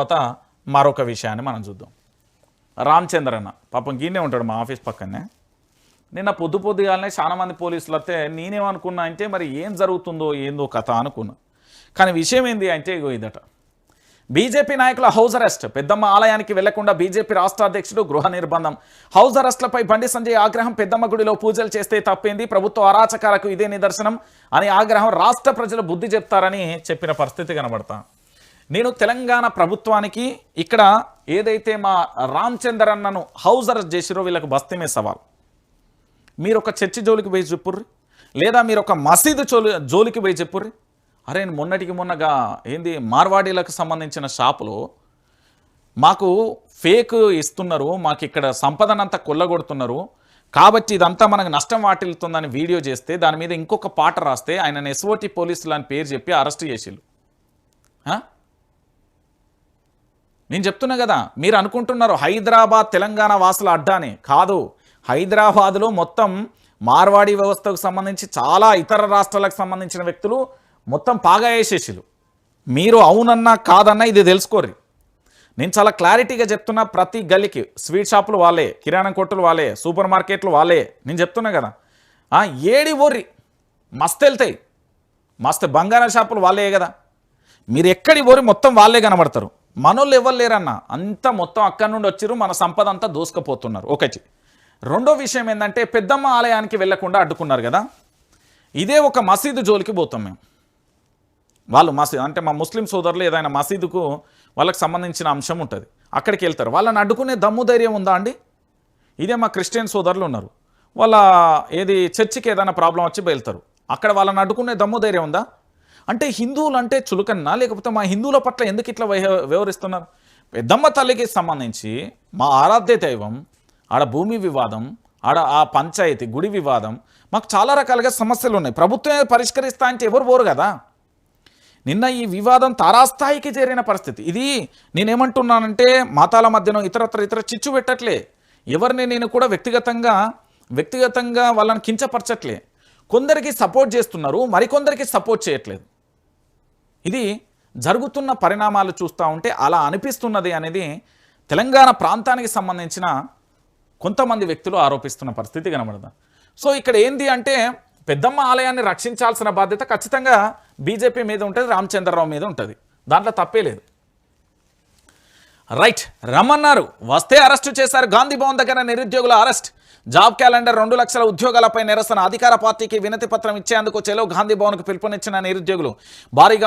తర్వాత మరొక విషయాన్ని మనం చూద్దాం. రామచంద్రన్న పాపం గీనే ఉంటాడు మా ఆఫీస్ పక్కనే. నిన్న పొద్దు పొద్దుగాలనే చాలా మంది పోలీసులు వస్తే నేనేమనుకున్నా అంటే మరి ఏం జరుగుతుందో ఏందో కథ అనుకున్నా. కానీ విషయం ఏంది అంటే ఇగో ఇదట. బీజేపీ నాయకుల హౌస్ అరెస్ట్. పెద్దమ్మ ఆలయానికి వెళ్ళకుండా బీజేపీ రాష్ట్ర అధ్యక్షుడు గృహ నిర్బంధం. హౌస్ అరెస్ట్లపై బండి సంజయ్ ఆగ్రహం పెద్దమ్మ గుడిలో పూజలు చేస్తే తప్పేంది ప్రభుత్వ అరాచకాలకు ఇదే నిదర్శనం అని ఆగ్రహం రాష్ట్ర ప్రజలు బుద్ధి చెప్తారని చెప్పిన పరిస్థితి కనబడతా. నేను తెలంగాణ ప్రభుత్వానికి ఇక్కడ ఏదైతే మా రామచందర్ అన్నను హౌస్ అరెస్ట్ చేసిరో వీళ్ళకు బస్తీమే సవాల్. మీరు ఒక చర్చి జోలికి పోయి చెప్పుర్రి? లేదా మీరు ఒక మసీదు జోలి జోలికి పోయి చెప్పుర్రి? అరే మొన్నటికి మొన్నగా ఏంది మార్వాడీలకు సంబంధించిన షాపులో మాకు ఫేక్ ఇస్తున్నారు మాకు ఇక్కడ సంపదనంతా కొల్లగొడుతున్నారు. కాబట్టి ఇదంతా మనకు నష్టం వాటిల్తుందని వీడియో చేస్తే దాని మీద ఇంకొక పాట రాస్తే ఆయన ఎస్ఓటి పోలీసులు అని పేరు చెప్పి అరెస్ట్ చేసిళ్ళు. నేను చెప్తున్నా కదా మీరు అనుకుంటున్నారు హైదరాబాద్ తెలంగాణ వాసుల అడ్డానే. కాదు హైదరాబాద్లో మొత్తం మార్వాడి వ్యవస్థకు సంబంధించి చాలా ఇతర రాష్ట్రాలకు సంబంధించిన వ్యక్తులు మొత్తం పాగా వేసేసిలు మీరు అవునన్నా కాదన్నా ఇది తెలుసుకోరు నేను చాలా క్లారిటీగా చెప్తున్నా ప్రతి గల్లికి. స్వీట్ షాపులు వాళ్ళే కిరాణా కొట్టులు వాళ్ళే సూపర్ మార్కెట్లు వాళ్ళే. నేను చెప్తున్నా కదా ఏడి ఓర్రి మస్తు వెళ్తాయి. మస్తు బంగారం షాపులు వాళ్ళే కదా. మీరు ఎక్కడి పోరి మొత్తం వాళ్ళే కనబడతారు. మనోళ్ళు ఎవరు లేరన్న అంతా మొత్తం అక్కడి నుండి వచ్చిర్రు మన సంపద అంతా దోసుకపోతున్నారు. ఒకటి రెండో విషయం ఏంటంటే పెద్దమ్మ ఆలయానికి వెళ్ళకుండా అడ్డుకున్నారు కదా. ఇదే ఒక మసీదు జోలికి పోతాం మేము. వాళ్ళు మసీదు అంటే మా ముస్లిం సోదరులు ఏదైనా మసీదుకు వాళ్ళకి సంబంధించిన అంశం ఉంటుంది. అక్కడికి వెళ్తారు. వాళ్ళని అడ్డుకునే దమ్ము ధైర్యం ఉందా అండి? ఇదే మా క్రిస్టియన్ సోదరులు ఉన్నారు. వాళ్ళ ఏది చర్చికి ఏదైనా ప్రాబ్లం వచ్చి వెళ్తారు అక్కడ వాళ్ళని అడ్డుకునే దమ్ము ధైర్యం ఉందా? అంటే హిందువులు అంటే చులకన్నా? లేకపోతే మా హిందువుల పట్ల ఎందుకు ఇట్లా వ్యవ- వ్యవహరిస్తున్నారు? పెద్దమ్మ తల్లికి సంబంధించి మా ఆరాధ్య దైవం ఆడ భూమి వివాదం ఆడ ఆ పంచాయతీ గుడి వివాదం మాకు చాలా రకాలుగా సమస్యలు ఉన్నాయి. ప్రభుత్వమే పరిష్కరిస్తా అంటే ఎవరు పోరు కదా? నిన్న ఈ వివాదం తారాస్థాయికి చేరిన పరిస్థితి. ఇది నేనేమంటున్నానంటే మాతాల మధ్యన ఇతరత్ర ఇతర చిచ్చు పెట్టట్లే. ఎవరిని నేను కూడా వ్యక్తిగతంగా వ్యక్తిగతంగా వాళ్ళని కించపరచట్లే. కొందరికి సపోర్ట్ చేస్తున్నారు మరికొందరికి సపోర్ట్ చేయట్లేదు. ఇది జరుగుతున్న పరిణామాలు చూస్తూ ఉంటే అలా అనిపిస్తున్నది అనేది తెలంగాణ ప్రాంతానికి సంబంధించిన కొంతమంది వ్యక్తులు ఆరోపిస్తున్న పరిస్థితి కనబడదా సో ఇక్కడ ఏంది అంటే పెద్దమ్మ ఆలయాన్ని రక్షించాల్సిన బాధ్యత ఖచ్చితంగా బీజేపీ మీద ఉంటుంది రామచంద్రరావు మీద ఉంటుంది. దాంట్లో తప్పే లేదు. రైట్ రమ్మన్నారు. వస్తే అరెస్టు చేశారు గాంధీ భవన్ దగ్గర నిరుద్యోగుల అరెస్ట్. జాబ్ క్యాలెండర్ రెండు లక్షల ఉద్యోగాలపై నిరసన. అధికార పార్టీకి వినతి పత్రం ఇచ్చేందుకు చెలో గాంధీ భవన్కు పిలుపునిచ్చిన నిరుద్యోగులు. భారీగా